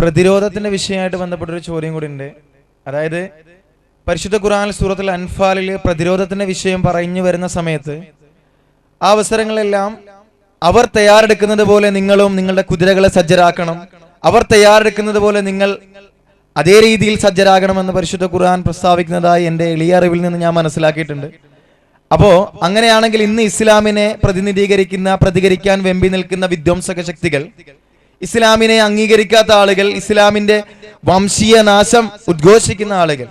പ്രതിരോധത്തിന്റെ വിഷയമായിട്ട് ബന്ധപ്പെട്ട ഒരു ചോദ്യം കൂടി ഉണ്ട് അതായത് പരിശുദ്ധ ഖുറാൻ സൂറത്തിൽ അൻഫാലിൽ പ്രതിരോധത്തിന്റെ വിഷയം പറഞ്ഞു വരുന്ന സമയത്ത് ആ അവസരങ്ങളെല്ലാം അവർ തയ്യാറെടുക്കുന്നത് പോലെ നിങ്ങളും നിങ്ങളുടെ കുതിരകളെ സജ്ജരാക്കണം. അവർ തയ്യാറെടുക്കുന്നത് പോലെ നിങ്ങൾ അതേ രീതിയിൽ സജ്ജരാകണമെന്ന് പരിശുദ്ധ ഖുർആൻ പ്രസ്താവിക്കുന്നതായി എന്റെ എളിയ അറിവിൽ നിന്ന് ഞാൻ മനസ്സിലാക്കിയിട്ടുണ്ട്. അപ്പോ അങ്ങനെയാണെങ്കിൽ ഇന്ന് ഇസ്ലാമിനെ പ്രതിനിധീകരിക്കുന്ന പ്രതികരിക്കാൻ വെമ്പി നിൽക്കുന്ന വിധ്വംസക ശക്തികൾ ഇസ്ലാമിനെ അംഗീകരിക്കാത്ത ആളുകൾ ഇസ്ലാമിന്റെ വംശീയ നാശം ഉദ്ഘോഷിക്കുന്ന ആളുകൾ.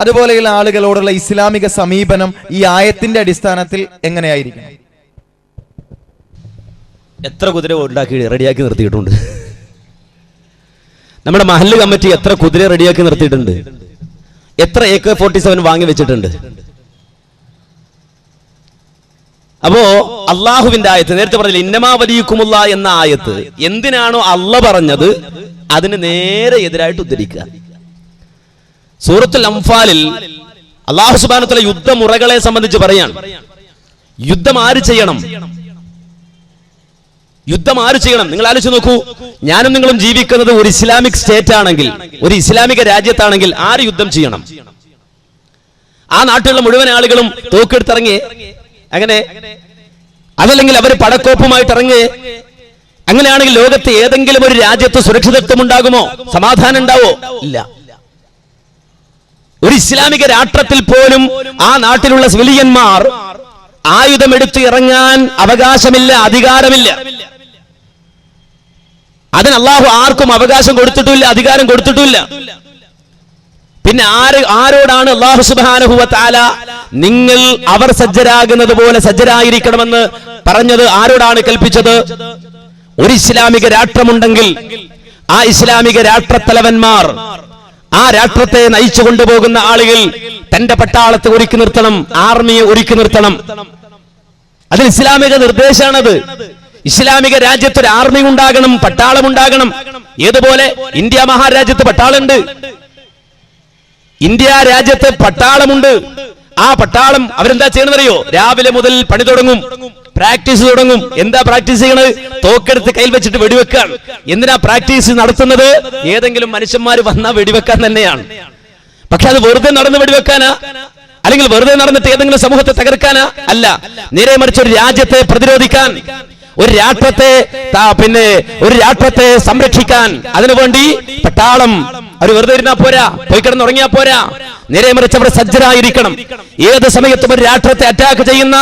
അതുപോലെയുള്ള ആളുകളോടുള്ള ഇസ്ലാമിക സമീപനം ഈ ആയത്തിന്റെ അടിസ്ഥാനത്തിൽ എങ്ങനെയായിരിക്കും? എത്ര കുതിര ഉണ്ടാക്കി റെഡിയാക്കി നിർത്തിയിട്ടുണ്ട്? നമ്മുടെ മഹല്ല് കമ്മിറ്റി എത്ര കുതിര റെഡിയാക്കി നിർത്തിയിട്ടുണ്ട്? എത്ര എ കെ ഫോർട്ടി സെവൻ വാങ്ങി വെച്ചിട്ടുണ്ട്? അപ്പോ അള്ളാഹുവിന്റെ ആയത്ത് നേരത്തെ പറഞ്ഞില്ല ഇന്നമാവലിയുക്കുമുള്ള എന്ന ആയത്ത്. എന്തിനാണോ അല്ല പറഞ്ഞത്? അതിന് നേരെ എതിരായിട്ട് ഉദ്ധരിക്കുക. സൂറത്തുൽ അംഫാലിൽ അള്ളാഹു സുബാനത്തിലെ യുദ്ധമുറകളെ സംബന്ധിച്ച് പറയാണ്. യുദ്ധം ആര് ചെയ്യണം? യുദ്ധം ആര് ചെയ്യണം? നിങ്ങൾ ആലോചിച്ച് നോക്കൂ. ഞാനും നിങ്ങളും ജീവിക്കുന്നത് ഒരു ഇസ്ലാമിക് സ്റ്റേറ്റ് ആണെങ്കിൽ ഒരു ഇസ്ലാമിക രാജ്യത്താണെങ്കിൽ ആര് യുദ്ധം ചെയ്യണം? ആ നാട്ടിലുള്ള മുഴുവൻ ആളുകളും തോക്കെടുത്തിറങ്ങി അങ്ങനെ അതല്ലെങ്കിൽ അവർ പടക്കോപ്പുമായിട്ട് ഇറങ്ങി. അങ്ങനെയാണെങ്കിൽ ലോകത്ത് ഏതെങ്കിലും ഒരു രാജ്യത്ത് സുരക്ഷിതത്വം ഉണ്ടാകുമോ സമാധാനം ഉണ്ടാവോ? ഇല്ല. ഒരു ഇസ്ലാമിക രാഷ്ട്രത്തിൽ പോലും ആ നാട്ടിലുള്ള സിവിലിയന്മാർ ആയുധമെടുത്ത് ഇറങ്ങാൻ അവകാശമില്ല അധികാരമില്ല. അതിന് അള്ളാഹു ആർക്കും അവകാശം കൊടുത്തിട്ടില്ല അധികാരം കൊടുത്തിട്ടില്ല പിന്നെ ആര് ആരോടാണ് അള്ളാഹു സുബാനഹുവ നിങ്ങൾ അവർ സജ്ജരാകുന്നത് പോലെ സജ്ജരായിരിക്കണമെന്ന് പറഞ്ഞത് ആരോടാണ് കൽപ്പിച്ചത്? ഒരു ഇസ്ലാമിക രാഷ്ട്രമുണ്ടെങ്കിൽ ആ ഇസ്ലാമിക രാഷ്ട്രത്തലവന്മാർ ആ രാഷ്ട്രത്തെ നയിച്ചു കൊണ്ടുപോകുന്ന ആളുകൾ തന്റെ പട്ടാളത്തെ ഒരുക്കി നിർത്തണം ആർമിയെ ഒരുക്കി നിർത്തണം. അതിൽ ഇസ്ലാമിക നിർദ്ദേശമാണത് ഇസ്ലാമിക രാജ്യത്ത് ഒരു ആർമി ഉണ്ടാകണം പട്ടാളം ഉണ്ടാകണം. ഏതുപോലെ? ഇന്ത്യ മഹാരാജ്യത്ത് പട്ടാളുണ്ട് ഇന്ത്യ രാജ്യത്ത് പട്ടാളമുണ്ട്. ആ പട്ടാളം അവരെന്താ ചെയ്യണമെന്നറിയോ രാവിലെ മുതൽ പണി തുടങ്ങും. പ്രാക്ടീസ് തുടങ്ങും. എന്താ പ്രാക്ടീസ് ചെയ്യണത്? തോക്കെടുത്ത് കയ്യിൽ വെച്ചിട്ട് വെടിവെക്കാൻ എന്തിനാ പ്രാക്ടീസ് നടത്തുന്നത്? ഏതെങ്കിലും മനുഷ്യന്മാർ വന്നാൽ വെടിവെക്കാൻ തന്നെയാണ്. പക്ഷെ അത് വെറുതെ നടന്ന് വെടിവെക്കാനാ? അല്ലെങ്കിൽ വെറുതെ നടന്നിട്ട് ഏതെങ്കിലും സമൂഹത്തെ തകർക്കാനാ? അല്ല. നേരെ മറിച്ച് ഒരു രാജ്യത്തെ പ്രതിരോധിക്കാൻ ഒരു രാഷ്ട്രത്തെ പിന്നെ ഒരു രാഷ്ട്രത്തെ സംരക്ഷിക്കാൻ അതിനുവേണ്ടി പട്ടാളം അവർ വെറുതെ ഇരുന്നാ പോരാ പോയി കിടന്നുറങ്ങിയാ പോരാ. നേരെ മറിച്ച് അവർ സജ്ജരായിരിക്കണം. ഏത് സമയത്തും ഒരു രാഷ്ട്രത്തെ അറ്റാക്ക് ചെയ്യുന്ന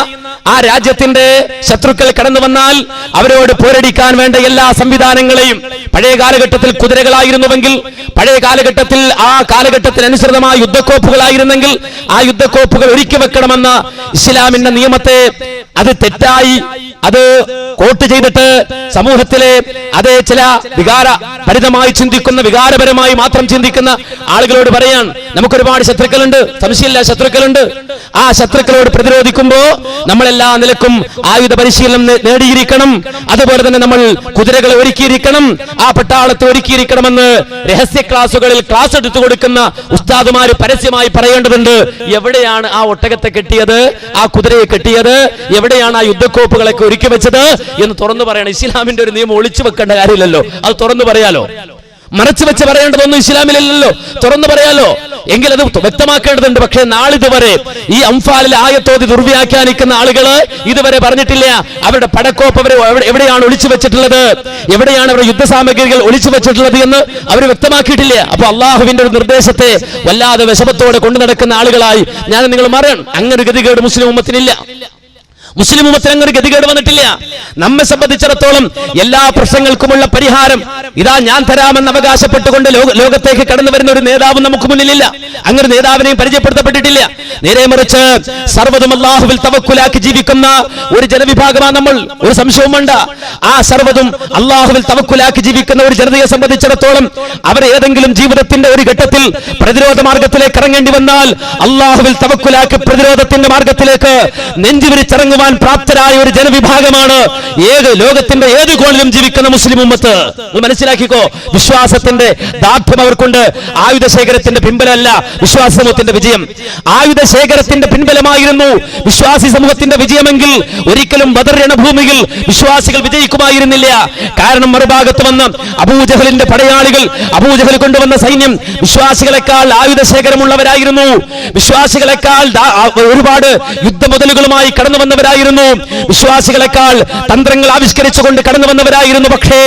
ആ രാജ്യത്തിന്റെ ശത്രുക്കൾ കടന്നു വന്നാൽ അവരോട് പോരടിക്കാൻ വേണ്ട എല്ലാ സംവിധാനങ്ങളെയും പഴയ കാലഘട്ടത്തിൽ കുതിരകളായിരുന്നുവെങ്കിൽ പഴയ കാലഘട്ടത്തിൽ ആ കാലഘട്ടത്തിനനുസൃതമായ യുദ്ധക്കോപ്പുകളായിരുന്നെങ്കിൽ ആ യുദ്ധക്കോപ്പുകൾ ഒരുക്കി വെക്കണമെന്ന ഇസ്ലാമിന്റെ നിയമത്തെ അത് തെറ്റായി അത് കോട്ട് ചെയ്തിട്ട് സമൂഹത്തിലെ അതേ ചില വികാര ഭരിതമായി ചിന്തിക്കുന്ന വികാരപരമായി മാത്രം ചിന്തിക്കുന്ന ആളുകളോട് പറയാൻ നമുക്കൊരുപാട് ശത്രുക്കളുണ്ട്. സംശയമില്ല ശത്രുക്കളുണ്ട്. ആ ശത്രുക്കളോട് പ്രതിരോധിക്കുമ്പോ നമ്മളെല്ലാ നിലക്കും ആയുധ പരിശീലനം നേടിയിരിക്കണം. അതുപോലെ തന്നെ നമ്മൾ കുതിരകളെ ഒരുക്കിയിരിക്കണം. ആ പട്ടാളത്തെ ഒരുക്കിയിരിക്കണമെന്ന് രഹസ്യ ക്ലാസുകളിൽ ക്ലാസ് എടുത്തു കൊടുക്കുന്ന ഉസ്താദുമാര് പരസ്യമായി പറയേണ്ടതുണ്ട്. എവിടെയാണ് ആ ഒട്ടകത്തെ കെട്ടിയത്? ആ കുതിരയെ കെട്ടിയത്? എവിടെയാണ് ആ യുദ്ധക്കോപ്പുകളൊക്കെ ഒരുക്കി വെച്ചത്? എന്ന് തുറന്നു പറയണം. ഇസ്ലാമിന്റെ ഒരു നിയമം ഒളിച്ചു വെക്കേണ്ട കാര്യമില്ലല്ലോ. അത് തുറന്നു പറയാലോ? മറച്ചു വെച്ച് പറയേണ്ടതൊന്നും ഇസ്ലാമിലല്ലോ തുറന്നു പറയാലോ? എങ്കിൽ അത് വ്യക്തമാക്കേണ്ടതുണ്ട്. പക്ഷേ നാളിതുവരെ ഈ അംഫാലിൽ ആയത്തോതി ദുർവ്യാഖ്യാനിക്കുന്ന ആളുകൾ ഇതുവരെ പറഞ്ഞിട്ടില്ല. അവരുടെ പടക്കോപ്പ് അവർ എവിടെയാണ് ഒളിച്ചു വെച്ചിട്ടുള്ളത്? എവിടെയാണ് അവരുടെ യുദ്ധസാമഗ്രികൾ ഒളിച്ചു വെച്ചിട്ടുള്ളത് എന്ന് അവർ വ്യക്തമാക്കിയിട്ടില്ല. അപ്പൊ അള്ളാഹുവിന്റെ ഒരു നിർദ്ദേശത്തെ വല്ലാതെ വിഷമത്തോടെ കൊണ്ടു നടക്കുന്ന ആളുകളായി ഞാൻ നിങ്ങൾ മാറണം അങ്ങനെ ഗതികേട് മുസ്ലിം ഉമ്മത്തിനില്ല മുസ്ലിം ഉമ്മത്തിന് അങ്ങനെ ഗതികേട് വന്നിട്ടില്ല. നമ്മെ സംബന്ധിച്ചിടത്തോളം എല്ലാ പ്രശ്നങ്ങൾക്കുമുള്ള പരിഹാരം ഇതാ ഞാൻ തരാമെന്ന് അവകാശപ്പെട്ടുകൊണ്ട് ലോക- ലോകത്തേക്ക് കടന്നു വരുന്ന ഒരു നേതാവ് നമുക്ക് മുന്നിലില്ല. അങ്ങനെ നേതാവിനെയും പരിചയപ്പെടുത്തപ്പെട്ടിട്ടില്ല. നേരെ മറിച്ച് സർവതും അള്ളാഹുവിൽ തവക്കുലാക്കി ജീവിക്കുന്ന ഒരു ജനവിഭാഗമാണ് നമ്മൾ. ഒരു സംശയവും വേണ്ട. ആ സർവതും അള്ളാഹുവിൽ തവക്കുലാക്കി ജീവിക്കുന്ന ഒരു ജനതയെ സംബന്ധിച്ചിടത്തോളം അവർ ഏതെങ്കിലും ജീവിതത്തിന്റെ ഒരു ഘട്ടത്തിൽ പ്രതിരോധ മാർഗത്തിലേക്ക് ഇറങ്ങേണ്ടി വന്നാൽ അള്ളാഹുവിൽ തവക്കുലാക്കി പ്രതിരോധത്തിന്റെ മാർഗത്തിലേക്ക് നെഞ്ചുവിരിച്ചിറങ്ങുവാൻ കീഴടങ്ങുവാൻ പ്രാപ്തരായ ഒരു ജനവിഭാഗമാണ്. ഏത് ലോകത്തിന്റെ ഏത് കോണിലും ജീവിക്കുന്ന മുസ്ലിം ഉമ്മത്ത്? മനസ്സിലാക്കിക്കോ വിശ്വാസത്തിന്റെ ദാർഢ്യം അവർക്കുണ്ട്. ആയുധ ശേഖരത്തിന്റെ പിൻബലമല്ല വിശ്വാസ സമൂഹത്തിന്റെ വിജയം. ആയുധ ശേഖരത്തിന്റെ പിൻബലമായിരുന്നു വിശ്വാസി സമൂഹത്തിന്റെ വിജയമെങ്കിൽ ഒരിക്കലും ബദർ രണഭൂമിയിൽ വിശ്വാസികൾ വിജയിക്കുമായിരുന്നില്ല. കാരണം മറുഭാഗത്ത് വന്ന് അബൂജഹലിന്റെ പടയാളികൾ അബൂജഹൽ കൊണ്ടുവന്ന സൈന്യം വിശ്വാസികളെക്കാൾ ആയുധ ശേഖരമുള്ളവരായിരുന്നു. വിശ്വാസികളെക്കാൾ ഒരുപാട് യുദ്ധമുതലുകളുമായി കടന്നു വന്നവരായിരുന്നു വിശ്വാസികളെക്കാൾ തന്ത്രങ്ങൾ ആവിഷ്കരിച്ചുകൊണ്ട് കടന്നു വന്നവരായിരുന്നു. പക്ഷേ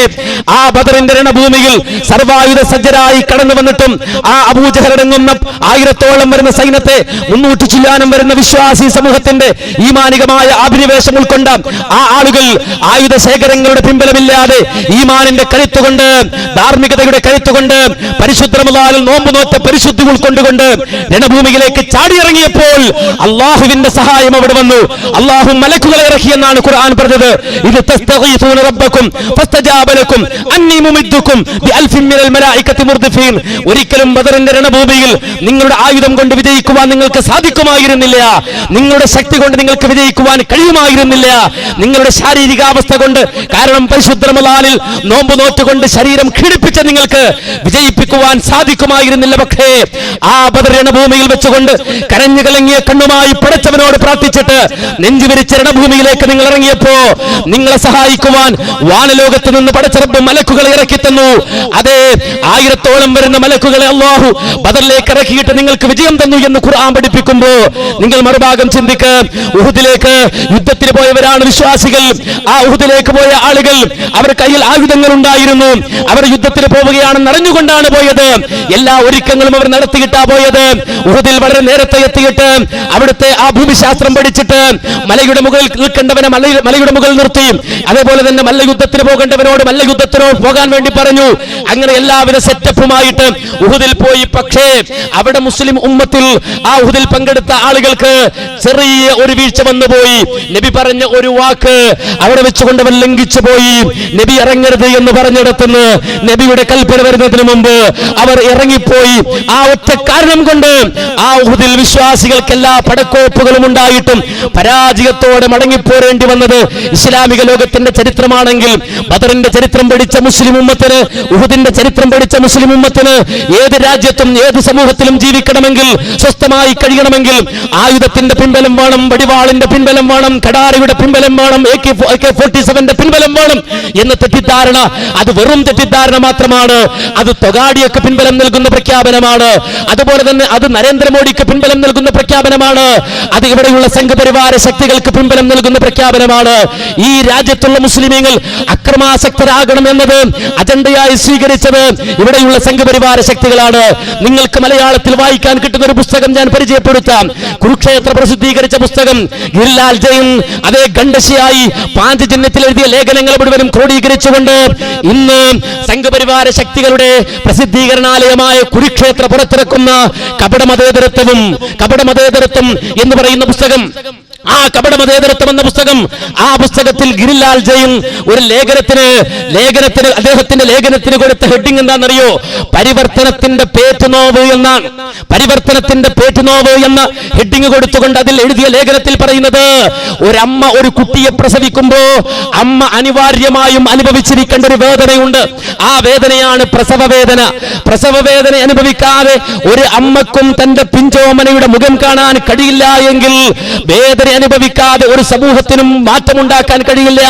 ആ ബദറിന്റെ രണഭൂമിയിൽ സർവായുധ സജ്ജരായി കടന്നു വന്നിട്ടും ആ അബൂജഹലടങ്ങുന്ന ആയിരത്തോളം വരുന്ന സൈന്യത്തെ മുന്നൂറ്റി ചില്ലാനം വരുന്ന വിശ്വാസി സമൂഹത്തിന്റെ ഈമാനികമായ അഭിനിവേശം ഉൾക്കൊണ്ട ആ ആളുകൾ ആയുധ ശേഖരങ്ങളുടെ പിൻബലമില്ലാതെ ഈമാനിന്റെ കരുത്തുകൊണ്ട് ധാർമ്മികതയുടെ കരുത്തുകൊണ്ട് പരിശുദ്ധമുള്ള നോമ്പ് നോറ്റ പരിശുദ്ധി ഉൾക്കൊണ്ടുകൊണ്ട് രണഭൂമിയിലേക്ക് ചാടിയിറങ്ങിയപ്പോൾ അള്ളാഹുവിന്റെ സഹായം അവിടെ വന്നു. അള്ളാഹു മലക്കുകളെ ഇറക്കി എന്നാണ് ഖുർആൻ പറഞ്ഞത്. ഇത് തസ്തഗീസൂന റബ്ബക്കും ഫസ്തജാബ ലക്കും അന്നി മുമിദ്ദുക്കും ബിഅൽഫിൻ മിനൽ മലായികത്തി മുർദിഫീൻ. ഒരിക്കലും ബദറിന്റെ രണഭൂമിയിൽ നിങ്ങളുടെ ആയുധം കൊണ്ട് വിജയിക്കുവാൻ നിങ്ങൾക്ക് സാധിക്കുമായിരുന്നില്ല. നിങ്ങളുടെ ശക്തി കൊണ്ട് നിങ്ങൾക്ക് വിജയിക്കുവാൻ കഴിയുമായിരുന്നില്ല. നിങ്ങളുടെ ശാരീരികാവസ്ഥ കൊണ്ട് കാരണം പരിശുദ്ധ റമദാനിൽ നോമ്പ് നോറ്റുകൊണ്ട് ശരീരം ക്ഷീണിപ്പിച്ച നിങ്ങൾക്ക് വിജയിപ്പിക്കുവാൻ സാധിക്കുമായിരുന്നില്ല പക്ഷേ ആ ബദർ രണഭൂമിയിൽ വെച്ചുകൊണ്ട് കരഞ്ഞു കലങ്ങിയ കണ്ണുമായി പടച്ചവനോട് പ്രാർത്ഥിച്ചിട്ട് നെഞ്ചുവിരിച്ച രണഭൂമിയിലേക്ക് നിങ്ങൾ ഇറങ്ങിയപ്പോ നിങ്ങളെ സഹായിക്കുവാൻ വാനലോകത്ത് നിന്ന് പടച്ചിറപ്പ് മലക്കുകളെ ഇറക്കിത്തന്നു അതെ ആയിരത്തോളം വരുന്ന മലക്കുകളെ അള്ളാഹു ബദറിലേക്ക് ഇറക്കിയിട്ട് നിങ്ങൾക്ക് വിജയം തന്നു എന്ന് ഖുർആൻ പഠിപ്പിക്കുമ്പോ നിങ്ങൾ മറുഭാഗം ചിന്തിക്ക്. ഉഹുദിലേക്ക് യുദ്ധത്തിന് പോയവരാണ് വിശ്വാസികൾ. ആ ഉഹുദിലേക്ക് പോയ ആളുകൾ അവർ കയ്യിൽ ആയുധങ്ങൾ ഉണ്ടായിരുന്നു. അവർ യുദ്ധത്തിന് പോവുകയാണെന്ന് അറിഞ്ഞുകൊണ്ടാണ് പോയത്. എല്ലാ ഒരുക്കങ്ങളും അവർ നടത്തിയിട്ടാ പോയത്. ഉഹുദിൽ വളരെ നേരത്തെ എത്തിയിട്ട് അവിടുത്തെ ആ ഭൂമിശാസ്ത്രം പഠിച്ചിട്ട് മലയുടെ മുകളിൽ നിൽക്കേണ്ടവനെ മല മലയുടെ മുകളിൽ നിർത്തി അതേപോലെ തന്നെ മല്ല മല്ലയുദ്ധത്തിന് പോകേണ്ടവനോട് മല്ലയുദ്ധത്തിനോട് പോകാൻ വേണ്ടി പറഞ്ഞു. അങ്ങനെ എല്ലാവരും സെറ്റപ്പുമായിട്ട് ഉഹുദിൽ പോയി. പക്ഷേ അവിടെ മുസ്ലിം ഉമ്മത്തിൽ ആ ഉഹുദിൽ പങ്കെടുത്ത ആളുകൾക്ക് ചെറിയ ഒരു വീഴ്ച വന്നുപോയി. നബി പറഞ്ഞ ഒരു വാക്ക് അവിടെ വെച്ചുകൊണ്ട് ലംഘിച്ചു പോയി. നബി ഇറങ്ങരുത് എന്ന് പറഞ്ഞിടത്തുനിന്ന് നബിയുടെ കൽപ്പന വരുന്നതിന് മുമ്പ് അവർ ഇറങ്ങിപ്പോയി. ആ ഒറ്റ കാരണം കൊണ്ട് ആ ഉഹുദിൽ വിശ്വാസികൾക്ക് എല്ലാ പടക്കോപ്പുകളും ഉണ്ടായിട്ടും പരാജയത്തോടെ മടങ്ങിപ്പോരേണ്ടി വന്നത് ഇസ്ലാമിക ലോകത്തിന്റെ ചരിത്രമാണെങ്കിൽ ബദറിന്റെ ചരിത്രം പഠിച്ച മുസ്ലിം ഉമ്മത്തിന് ഉഹുദിന്റെ ചരിത്രം പഠിച്ച മുസ്ലിം ഉമ്മത്തിന് ഏത് രാജ്യത്തും ഏത് സമൂഹത്തിലും ജീവിക്കണമെങ്കിൽ സ്വസ്ഥമായി കഴിയണമെങ്കിൽ ആയുധത്തിന്റെ പിൻബലം വേണം വടിവാളിന്റെ പിൻബലം വേണം കടാരയുടെ പിൻബലം വേണം എ കെ ഫോർട്ടി സെവന്റെ പിൻബലം വേണം എന്ന തെറ്റിദ്ധാരണ അത് വെറും തെറ്റിദ്ധാരണ മാത്രമാണ്. അത് തൊഗാഡിയൊക്കെ പിൻബലം നൽകുന്ന പ്രഖ്യാപനമാണ്. അതുപോലെ തന്നെ അത് നരേന്ദ്രമോദിക്ക് പിൻബലം നൽകുന്ന പ്രഖ്യാപനമാണ്. അത് ഇവിടെയുള്ള സംഘപരിവാര ശക്തികൾക്ക് പിൻബലം നൽകുന്ന പ്രഖ്യാപനമാണ്. ഈ രാജ്യത്തുള്ള മുസ്ലിമീങ്ങൾ അക്രമാസക്തരാകണം എന്നത് അജണ്ടയായി സ്വീകരിച്ചത് ഇവിടെയുള്ള സംഘപരിവാര ശക്തികളാണ്. നിങ്ങൾക്ക് മലയാളത്തിൽ വായിക്കാൻ കിട്ടുന്ന ഒരു പുസ്തകം ഞാൻ പരിചയപ്പെടുത്താം. കുരുക്ഷേത്ര പ്രസിദ്ധീകരിച്ച പുസ്തകം ഗിരിലാൽ ജയൻ അതേ ഗണ്ഡശിയായി പാഞ്ചജന്യത്തിൽ എഴുതിയ ലേഖനങ്ങൾ മുഴുവനും ക്രോഡീകരിച്ചുകൊണ്ട് ഇന്ന് സംഘപരിവാര ശക്തികളുടെ പ്രസിദ്ധീകരണാലയമായ കുരുക്ഷേത്ര പുറത്തിറക്കുന്ന കപടമതേതരത്വവും കപടമതേതരത്വം എന്ന് പറയുന്ന പുസ്തകം ആ കപട മതേതരത്വം എന്ന പുസ്തകം ആ പുസ്തകത്തിൽ ഗിരിലാൽ ജയും ഒരു ലേഖനത്തിന് ലേഖനത്തിന് അദ്ദേഹത്തിന്റെ ലേഖനത്തിന് കൊടുത്ത ഹെഡിങ് എന്താണെന്നറിയോ? പരിവർത്തനത്തിന്റെ പേറ്റുനോവ് എന്നാണ്. പരിവർത്തനത്തിന്റെ പേറ്റുനോവ് എന്ന ഹെഡിങ് കൊടുത്തുകൊണ്ട് അതിൽ എഴുതിയ ലേഖനത്തിൽ പറയുന്നത് ഒരമ്മ ഒരു കുട്ടിയെ പ്രസവിക്കുമ്പോ അമ്മ അനിവാര്യമായും അനുഭവിച്ചിരിക്കേണ്ട ഒരു വേദനയുണ്ട്. ആ വേദനയാണ് പ്രസവ വേദന പ്രസവ വേദന അനുഭവിക്കാതെ ഒരു അമ്മക്കും തന്റെ പിഞ്ചോമനയുടെ മുഖം കാണാൻ കഴിയില്ല എങ്കിൽ വേദന അനുഭവിക്കാതെ ഒരു സമൂഹത്തിനും മാറ്റമുണ്ടാക്കാൻ കഴിയില്ല.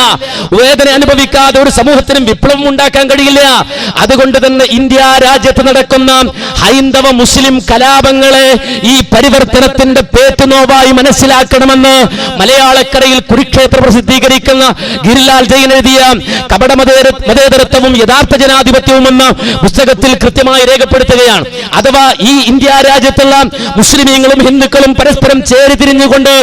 വേദന അനുഭവിക്കാതെ ഒരു സമൂഹത്തിനും വിപ്ലവം ഉണ്ടാക്കാൻ കഴിയില്ല. അതുകൊണ്ട് തന്നെ ഇന്ത്യ രാജ്യത്ത് നടക്കുന്ന ഹൈന്ദവ മുസ്ലിം കലാപങ്ങളെ ഈ പരിവർത്തനത്തിന്റെ പേറ്റുനോവായി മനസ്സിലാക്കണമെന്ന് മലയാളക്കരയിൽ കുരുക്ഷേത്ര പ്രസിദ്ധീകരിക്കുന്ന ഗിരിലാൽ ജയൻ എഴുതിയ കപട മതേതരത്വവും യഥാർത്ഥ ജനാധിപത്യവും എന്ന പുസ്തകത്തിൽ കൃത്യമായി രേഖപ്പെടുത്തുകയാണ്. അഥവാ ഈ ഇന്ത്യ രാജ്യത്തുള്ള മുസ്ലിമീങ്ങളും ഹിന്ദുക്കളും പരസ്പരം ചേരിതിരിഞ്ഞുകൊണ്ട്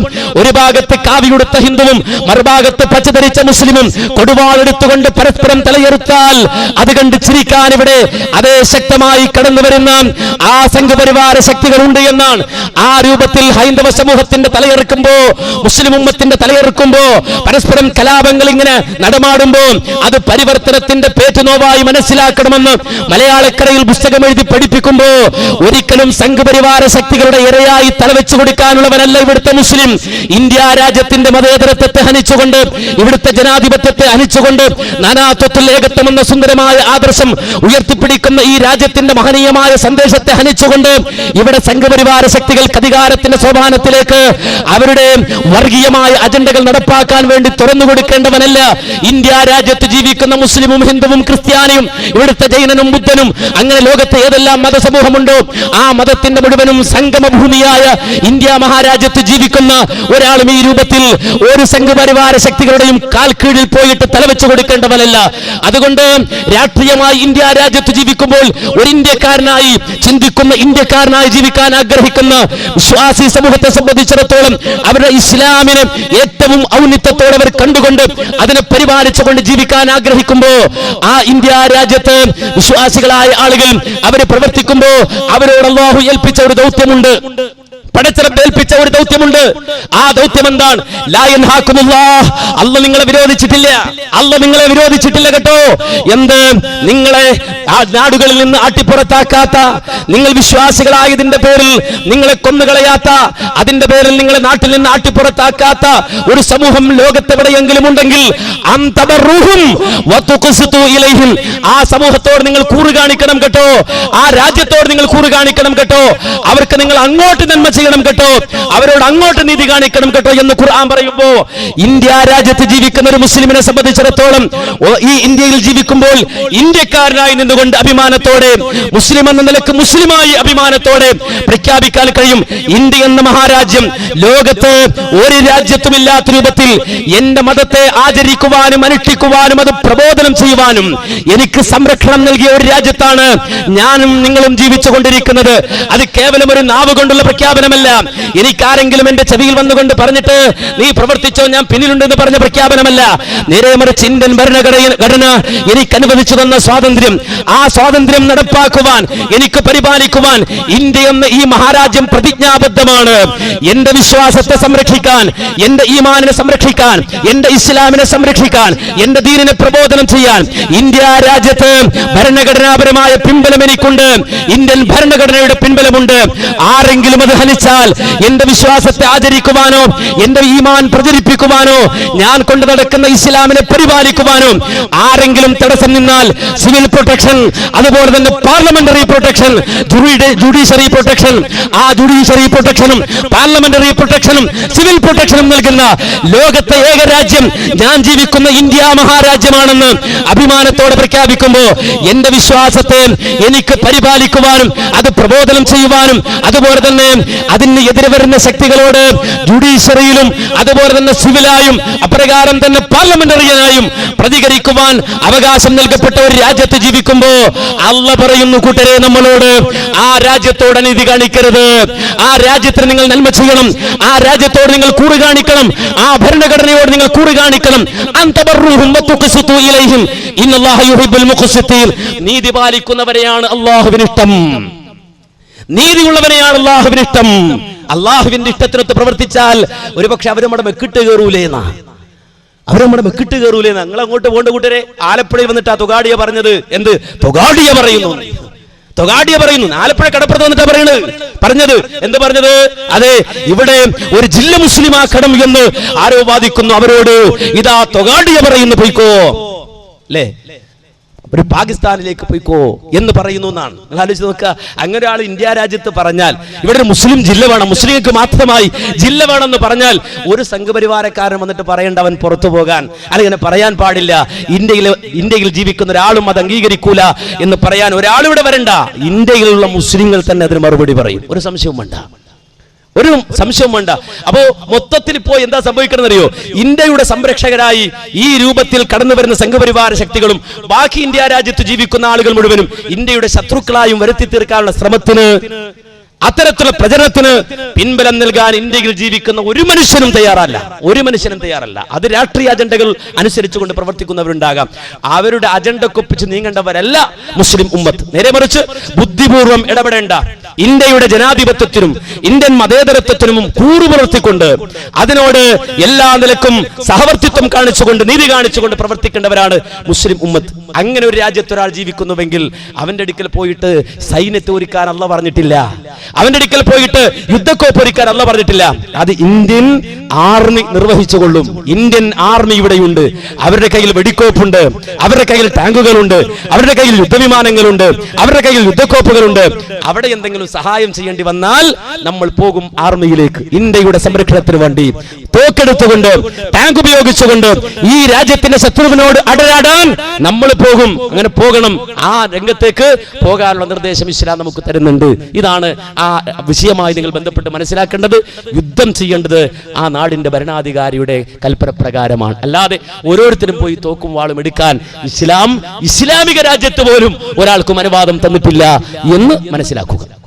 ഒരു ഭാഗത്ത് കാവിയുടുത്ത ഹിന്ദുവും മറുഭാഗത്ത് പച്ചധരിച്ച മുസ്ലിമും കൊടുവാളെടുത്തുകൊണ്ട് പരസ്പരം തലയെറുത്താൽ അത് കണ്ട് ചിരിക്കാൻ ഇവിടെ അതേ ശക്തമായി കടന്നു വരുന്ന ആ സംഘപരിവാര ശക്തികളുണ്ട് എന്നാണ്. ആ രൂപത്തിൽ ഹൈന്ദവ സമൂഹത്തിന്റെ തലയെറുക്കുമ്പോ മുസ്ലിം ഉമ്മത്തിന്റെ തലയെറുക്കുമ്പോ പരസ്പരം കലാപങ്ങൾ ഇങ്ങനെ നടമാടുമ്പോ അത് പരിവർത്തനത്തിന്റെ പേറ്റുനോവായി മനസ്സിലാക്കണമെന്ന് മലയാളക്കരയിൽ പുസ്തകം എഴുതി പഠിപ്പിക്കുമ്പോ ഒരിക്കലും സംഘപരിവാര ശക്തികളുടെ ഇരയായി തലവെച്ചു കൊടുക്കാനുള്ളവനല്ല ഇവിടുത്തെ മുസ്ലിം. ഇന്ത്യ രാജ്യത്തിന്റെ മതേതരത്വത്തെ ഹനിച്ചുകൊണ്ട് ഇവിടുത്തെ ജനാധിപത്യത്തെ ഹനിച്ചുകൊണ്ട് നാനാത്വത്തിൽ ഏകത്വം എന്ന സുന്ദരമായ ആദർശം ഉയർത്തിപ്പിടിക്കുന്ന ഈ രാജ്യത്തിന്റെ മഹനീയമായ സന്ദേശത്തെ ഹനിച്ചുകൊണ്ട് ഇവിടെ സംഘപരിവാര ശക്തികൾക്ക് അധികാരത്തിന്റെ സോപാനത്തിലേക്ക് അവരുടെ വർഗീയമായ അജണ്ടകൾ നടപ്പാക്കാൻ വേണ്ടി തുറന്നു കൊടുക്കേണ്ടവനല്ല ഇന്ത്യ രാജ്യത്ത് ജീവിക്കുന്ന മുസ്ലിമും ഹിന്ദുവും ക്രിസ്ത്യാനിയും ഇവിടുത്തെ ജൈനനും ബുദ്ധനും അങ്ങനെ ലോകത്തെ ഏതെല്ലാം മതസമൂഹമുണ്ടോ ആ മതത്തിന്റെ മുഴുവനും സംഗമഭൂമിയായ ഇന്ത്യ മഹാരാജ്യത്ത് ജീവിക്കുന്ന ഒരാളും ഈ രൂപത്തിൽ ഒരു സംഘപരിവാര ശക്തികളുടെയും കാൽ കീഴിൽ പോയിട്ട് തലവെച്ചു കൊടുക്കേണ്ടവനല്ല. അതുകൊണ്ട് രാഷ്ട്രീയമായി ഇന്ത്യ രാജ്യത്ത് ജീവിക്കുമ്പോൾ ഒരു ഇന്ത്യക്കാരനായി ചിന്തിക്കുന്ന ഇന്ത്യക്കാരനായി ജീവിക്കാൻ ആഗ്രഹിക്കുന്ന വിശ്വാസി സമൂഹത്തെ സംബന്ധിച്ചിടത്തോളം അവരുടെ ഇസ്ലാമിനെ ഏറ്റവും ഔന്നിത്യത്തോടെ അവർ കണ്ടുകൊണ്ട് അതിനെ പരിപാലിച്ചുകൊണ്ട് ജീവിക്കാൻ ആഗ്രഹിക്കുമ്പോൾ ആ ഇന്ത്യ രാജ്യത്ത് വിശ്വാസികളായ ആളുകൾ അവർ പ്രവർത്തിക്കുമ്പോൾ അവരോട് അള്ളാഹു ഏൽപ്പിച്ച ഒരു ദൗത്യമുണ്ട്. പടച്ചിറപ്പ് ഏൽപ്പിച്ച ഒരു ദൗത്യമുണ്ട്. ആ ദൗത്യം എന്താണ് അല്ല നിങ്ങളെ വിരോധിച്ചിട്ടില്ല. അല്ല നിങ്ങളെ വിരോധിച്ചിട്ടില്ല കേട്ടോ. എന്ത്? നിങ്ങളെ ആ നാടുകളിൽ നിന്ന് അട്ടിപ്പുറത്താക്കാത്ത നിങ്ങൾ വിശ്വാസികളായതിന്റെ പേരിൽ നിങ്ങളെ കൊന്നുകളയാത്ത അതിന്റെ പേരിൽ നിങ്ങളെ നാട്ടിൽ നിന്ന് അട്ടിപ്പുറത്താക്കാത്ത ഒരു സമൂഹം ലോകത്തെവിടെയെങ്കിലും ഉണ്ടെങ്കിൽ. ആ സമൂഹത്തോട് നിങ്ങൾ കൂറ് കാണിക്കണം കേട്ടോ. ആ രാജ്യത്തോട് നിങ്ങൾ കൂറ് കാണിക്കണം കേട്ടോ. അവർക്ക് നിങ്ങൾ അങ്ങോട്ട് നന്മ ചെയ്യണം കേട്ടോ. അവരോട് അങ്ങോട്ട് നീതി കാണിക്കണം കേട്ടോ എന്ന് ഖുർആൻ പറയുമ്പോ ഇന്ത്യ രാജ്യത്ത് ജീവിക്കുന്ന ഒരു മുസ്ലിമിനെ സംബന്ധിച്ചിടത്തോളം ഈ ഇന്ത്യയിൽ ജീവിക്കുമ്പോൾ ഇന്ത്യക്കാരനായി നിന്നുകൊണ്ട് അഭിമാനത്തോടെ മുസ്ലിം എന്ന നിലയ്ക്ക് മുസ്ലിമായി അഭിമാനത്തോടെ പ്രഖ്യാപിക്കാൻ കഴിയും. ഇന്ത്യ എന്ന മഹാരാജ്യം ലോകത്ത് ഒരു രാജ്യത്തുമില്ലാത്ത രൂപത്തിൽ എന്റെ മതത്തെ ആചരിക്കുവാനും അനുഷ്ഠിക്കുവാനും അത് പ്രബോധനം ചെയ്യുവാനും എനിക്ക് സംരക്ഷണം നൽകിയ ഒരു രാജ്യത്താണ് ഞാനും നിങ്ങളും ജീവിച്ചു കൊണ്ടിരിക്കുന്നത് അത് കേവലം ഒരു നാവ് കൊണ്ടുള്ള പ്രഖ്യാപനമല്ല. എനിക്കാരെങ്കിലും എന്റെ ചെവിയിൽ വന്നുകൊണ്ട് പറഞ്ഞിട്ട് നീ പ്രവർത്തിച്ചോ ഞാൻ പിന്നിലുണ്ടെന്ന് പറഞ്ഞ പ്രഖ്യാപനമല്ല. നേരെ മറിച്ച് ഇന്ത്യൻ ഭരണഘടന എനിക്ക് അനുവദിച്ചു തന്ന സ്വാതന്ത്ര്യം. ആ സ്വാതന്ത്ര്യം നടപ്പാക്കുവാൻ എനിക്ക് പരിപാലിക്കുവാൻ ഇന്ത്യ എന്ന ഈ മഹാരാജ്യം പ്രതിജ്ഞാബദ്ധമാണ്. എന്റെ വിശ്വാസത്തെ സംരക്ഷിക്കാൻ എന്റെ ഈമാനിനെ സംരക്ഷിക്കാൻ എന്റെ ഇസ്ലാമിനെ സംരക്ഷിക്കാൻ എന്റെ ദീനിനെ പ്രബോധനം ചെയ്യാൻ ഇന്ത്യ രാജ്യത്ത് ഭരണഘടനാപരമായ പിൻബലം എനിക്കുണ്ട്. ഇന്ത്യൻ ഭരണഘടനയുടെ പിൻബലമുണ്ട്. ആരെങ്കിലും അത് ഹനിച്ചാൽ എന്റെ വിശ്വാസത്തെ ആചരിക്കുവാനോ എന്റെ ഈമാൻ പ്രചരിപ്പിക്കുവാനോ ഞാൻ കൊണ്ടു നടക്കുന്ന ഇസ്ലാമിനെ പരിപാലിക്കുവാനോ ആരെങ്കിലും തടസ്സം നിന്നാൽ സിവിൽ പ്രൊട്ടക്ഷൻ അതുപോലെ തന്നെ പാർലമെന്ററി പ്രൊട്ടക്ഷൻ ജുഡീഷ്യറി പ്രൊട്ടക്ഷൻ ആ ജുഡീഷ്യറി പ്രൊട്ടക്ഷനും പാർലമെന്ററി പ്രൊട്ടക്ഷനും സിവിൽ പ്രൊട്ടക്ഷനും നൽകുന്ന ലോകത്തെ ഏക രാജ്യം ഞാൻ ജീവിക്കുന്ന ഇന്ത്യ മഹാരാജ്യമാണെന്ന് അഭിമാനത്തോടെ പ്രഖ്യാപിക്കുമ്പോൾ എന്റെ വിശ്വാസത്തെ എനിക്ക് പരിപാലിക്കുവാനും അത് പ്രബോധനം ചെയ്യുവാനും അതുപോലെ തന്നെ അതിന് എതിരെ വരുന്ന ശക്തികളോട് ജുഡീഷ്യറിയിലും അതുപോലെ തന്നെ സിവിലായും അപ്രകാരം തന്നെ പാർലമെന്ററിയനായും പ്രതികരിക്കുവാൻ അവകാശം നൽകപ്പെട്ട ഒരു രാജ്യത്ത് ജീവിക്കുമ്പോ അല്ല പറയുന്നു കൂട്ടരെ നമ്മളോട് ആ രാജ്യത്തോട് അനീതി കാണിക്കരുത്. ആ രാജ്യത്തിന് നിങ്ങൾ നന്മ ചെയ്യണം. ആ രാജ്യത്തോട് നിങ്ങൾ കൂറ് കാണിക്കണം. ആ ഭരണഘടനയോട് നിങ്ങൾ കൂറ് കാണിക്കണം. നീതി പാലിക്കുന്നവരെയാണ് അള്ളാഹുവിന് ഇഷ്ടം. നീതിയുള്ളവനെയാണ് അള്ളാഹുവിന് ഇഷ്ടം. അള്ളാഹുവിന്റെ ഇഷ്ടത്തിനൊത്ത് പ്രവർത്തിച്ചാൽ ഒരുപക്ഷെ അവരും നമ്മുടെ മെക്കിട്ട് കയറൂലേന്നാ. അവർ നമ്മുടെ മെക്കിട്ട് കയറൂലേ? നിങ്ങൾ അങ്ങോട്ട് പോകേണ്ട കൂട്ടരെ. ആലപ്പുഴയിൽ വന്നിട്ട് ആ തുകാടിയ പറഞ്ഞത് എന്ത്? തുകാടിയ പറയുന്നു. തൊഗാടിയ പറയുന്നു. ആലപ്പുഴ കടപ്പുറത്ത് വന്നിട്ടാ പറയുന്നത് പറഞ്ഞത്. എന്ത് പറഞ്ഞത്? അതെ ഇവിടെ ഒരു ജില്ല മുസ്ലിം ആക്കണം എന്ന് ആരോ വാദിക്കുന്നു അവരോട്. ഇതാ തൊഗാടിയ പറയുന്നു പോയിക്കോ. അല്ലേ? ഒരു പാകിസ്ഥാനിലേക്ക് പോയിക്കോ എന്ന് പറയുന്നു എന്നാണ്. നിങ്ങൾ ആലോചിച്ച് നോക്കുക. അങ്ങനെ ഒരാൾ ഇന്ത്യ രാജ്യത്ത് പറഞ്ഞാൽ ഇവിടെ ഒരു മുസ്ലിം ജില്ല വേണം. മുസ്ലിങ്ങൾക്ക് മാത്രമായി ജില്ല വേണമെന്ന് പറഞ്ഞാൽ ഒരു സംഘപരിവാരക്കാരൻ വന്നിട്ട് പറയേണ്ട അവൻ പുറത്തു പോകാൻ. അല്ലെങ്കിൽ പറയാൻ പാടില്ല. ഇന്ത്യയിൽ ഇന്ത്യയിൽ ജീവിക്കുന്ന ഒരാളും അത് അംഗീകരിക്കൂല എന്ന് പറയാൻ ഒരാളിവിടെ വരണ്ട. ഇന്ത്യയിലുള്ള മുസ്ലിങ്ങൾ തന്നെ അതിന് മറുപടി പറയും. ഒരു സംശയവും വേണ്ട. ഒരു സംശയം വേണ്ട. അപ്പോ മൊത്തത്തിൽ ഇപ്പോ എന്താ സംഭവിക്കണമെന്നറിയോ? ഇന്ത്യയുടെ സംരക്ഷകരായി ഈ രൂപത്തിൽ കടന്നു വരുന്ന സംഘപരിവാര ശക്തികളും ബാക്കി ഇന്ത്യ രാജ്യത്ത് ജീവിക്കുന്ന ആളുകൾ മുഴുവനും ഇന്ത്യയുടെ ശത്രുക്കളായും വരുത്തി തീർക്കാനുള്ള ശ്രമത്തിന് അത്തരത്തിലുള്ള പ്രചരണത്തിന് പിൻബലം നൽകാൻ ഇന്ത്യയിൽ ജീവിക്കുന്ന ഒരു മനുഷ്യനും തയ്യാറല്ല. ഒരു മനുഷ്യനും തയ്യാറല്ല. അത് രാഷ്ട്രീയ അജണ്ടകൾ അനുസരിച്ചുകൊണ്ട് പ്രവർത്തിക്കുന്നവരുണ്ടാകാം. അവരുടെ അജണ്ട കൊപ്പിച്ച് നീങ്ങേണ്ടവരല്ല മുസ്ലിം ഉമ്മത്ത്. നേരെ മറിച്ച് ബുദ്ധിപൂർവം ഇടപെടേണ്ട ഇന്ത്യയുടെ ജനാധിപത്യത്തിനും ഇന്ത്യൻ മതേതരത്വത്തിനും കൂറു പുലർത്തിക്കൊണ്ട് അതിനോട് എല്ലാ നിലക്കും സഹവർത്തിത്വം കാണിച്ചുകൊണ്ട് നീതി കാണിച്ചുകൊണ്ട് പ്രവർത്തിക്കേണ്ടവരാണ് മുസ്ലിം ഉമ്മത്ത്. അങ്ങനെ ഒരു രാജ്യത്ത് ഒരാൾ ജീവിക്കുന്നുവെങ്കിൽ അവന്റെ അടുക്കൽ പോയിട്ട് സൈന്യത്തെ ഒരുക്കാൻ അല്ല പറഞ്ഞിട്ടില്ല. അവന്റെ അടുക്കൽ പോയിട്ട് യുദ്ധക്കോപ്പ് ഒരുക്കാൻ അല്ല പറഞ്ഞിട്ടില്ല. അത് ഇന്ത്യൻ ആർമി നിർവഹിച്ചുകൊള്ളും. ഇന്ത്യൻ ആർമി ഇവിടെയുണ്ട്. അവരുടെ കയ്യിൽ വെടിക്കോപ്പുണ്ട്. അവരുടെ കയ്യിൽ ടാങ്കുകളുണ്ട്. അവരുടെ കയ്യിൽ യുദ്ധവിമാനങ്ങളുണ്ട്. അവരുടെ കയ്യിൽ യുദ്ധക്കോപ്പുകളുണ്ട്. അവിടെ എന്തെങ്കിലും സഹായം ചെയ്യേണ്ടി വന്നാൽ നമ്മൾ പോകും ആർമിയിലേക്ക്. ഇന്ത്യയുടെ സംരക്ഷണത്തിന് വേണ്ടി തോക്കെടുത്തുകൊണ്ട് ടാങ്ക് ഉപയോഗിച്ചുകൊണ്ട് ഈ രാജ്യത്തിന്റെ ശത്രുവിനോട് അടരാടാൻ നമ്മൾ പോകും. അങ്ങനെ പോകണം. ആ രംഗത്തേക്ക് പോകാനുള്ള നിർദ്ദേശം ഇസ്ലാം നമുക്ക് തരുന്നുണ്ട്. ഇതാണ് ആ വിഷയമായി നിങ്ങൾ ബന്ധപ്പെട്ട് മനസ്സിലാക്കേണ്ടത് യുദ്ധം ചെയ്യേണ്ടത് ആ നാടിന്റെ ഭരണാധികാരിയുടെ കൽപ്പന പ്രകാരമാണ്. അല്ലാതെ ഓരോരുത്തരും പോയി തോക്കും വാളും എടുക്കാൻ ഇസ്ലാം ഇസ്ലാമിക രാജ്യത്ത് പോലും ഒരാൾക്കും അനുവാദം തന്നിട്ടില്ല എന്ന് മനസ്സിലാക്കുക.